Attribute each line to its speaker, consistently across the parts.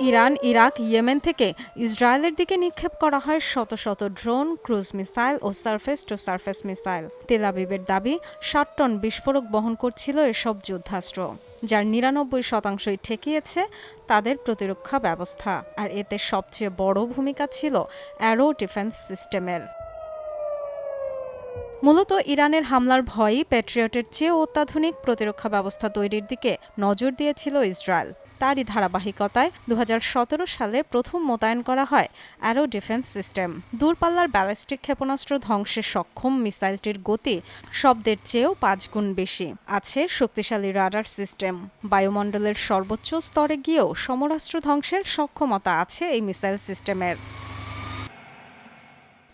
Speaker 1: Iran, Iraq, Yemen থেকে ইসরায়েলের দিকে নিক্ষেপ করা হয় শত শত ড্রোন, ক্রুজ মিসাইল ও সারফেস টু সারফেস মিসাইল। তেলাবিবের দাবি, ষাট টন বিস্ফোরক বহন করছিল এসব যুদ্ধাস্ত্র। যার নিরানব্বই শতাংশই ঠেকিয়েছে তাদের প্রতিরক্ষা ব্যবস্থা। আর এতে সবচেয়ে বড় ভূমিকা ছিল অ্যারো ডিফেন্স সিস্টেমের। মূলত ইরানের হামলার ভয়ই প্যাট্রিয়টের চেয়ে অত্যাধুনিক প্রতিরক্ষা ব্যবস্থা তৈরির দিকে নজর দিয়েছিল ইসরায়েল। তারই ধারাবাহিকতায় দু হাজার সতেরো সালে প্রথম মোতায়েন করা হয় অ্যারো ডিফেন্স সিস্টেম। দূরপাল্লার ব্যালিস্টিক ক্ষেপণাস্ত্র ধ্বংসে সক্ষম মিসাইলটির গতি শব্দের চেয়েও পাঁচ গুণ বেশি, আছে শক্তিশালী রাডার সিস্টেম। বায়ুমণ্ডলের সর্বোচ্চ স্তরে গিয়েও সমরাস্ত্র ধ্বংসের সক্ষমতা আছে এই মিসাইল সিস্টেমের।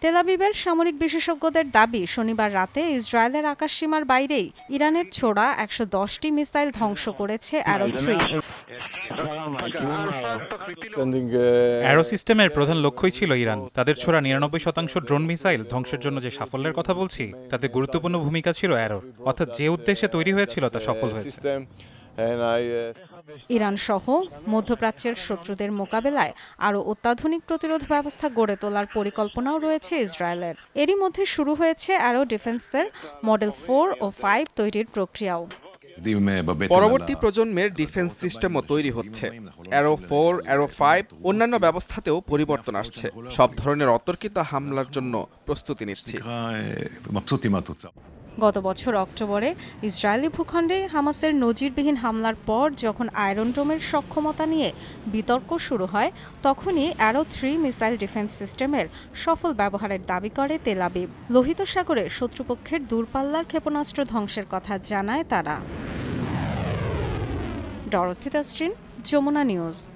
Speaker 1: তেলাবিবের সামরিক বিশেষজ্ঞদের দাবি শনিবার রাতে ইসরায়েলের আকাশসীমার বাইরেই ইরানের ছোড়া একশো দশটি মিসাইল ধ্বংস করেছে অ্যারো থ্রি।
Speaker 2: অ্যারো সিস্টেমের প্রধান লক্ষ্যই ছিল ইরান। তাদের ছোড়া নিরানব্বই শতাংশ ড্রোন মিসাইল ধ্বংসের জন্য যে সাফল্যের কথা বলছি তাতে গুরুত্বপূর্ণ ভূমিকা ছিল অ্যারোর। অর্থাৎ যে উদ্দেশ্যে তৈরি হয়েছিল তা সফল হয়েছে।
Speaker 1: ইরান সহ মধ্যপ্রাচ্যের শত্রুদের মোকাবেলায় আরও অত্যাধুনিক প্রতিরোধ ব্যবস্থা গড়ে তোলার পরিকল্পনাও রয়েছে ইসরায়েলের। এরই মধ্যে শুরু হয়েছে অ্যারো ডিফেন্সের মডেল ফোর ও ফাইভ তৈরির প্রক্রিয়াও।
Speaker 3: পরবর্তী প্রজন্মের ডিফেন্স সিস্টেমও তৈরি হচ্ছে। অ্যারো ফোর অ্যারো ফাইভ অন্যান্য ব্যবস্থাতেও পরিবর্তন আসছে। সব ধরনের অতর্কিত হামলার জন্য প্রস্তুতি নিচ্ছি।
Speaker 1: গত বছর অক্টোবরে ইসরায়েলি ভূখণ্ডে হামাসের নজিরবিহীন হামলার পর যখন আয়রন ডোমের সক্ষমতা নিয়ে বিতর্ক শুরু হয়, তখনই অ্যারো থ্রি মিসাইল ডিফেন্স সিস্টেমের সফল ব্যবহারের দাবি করে তেলাবিব লোহিত সাগরে শত্রুপক্ষের দূরপাল্লার ক্ষেপণাস্ত্র ধ্বংসের কথা জানায় তারা। ডরথি দাস্ট্রিন যমুনা নিউজ।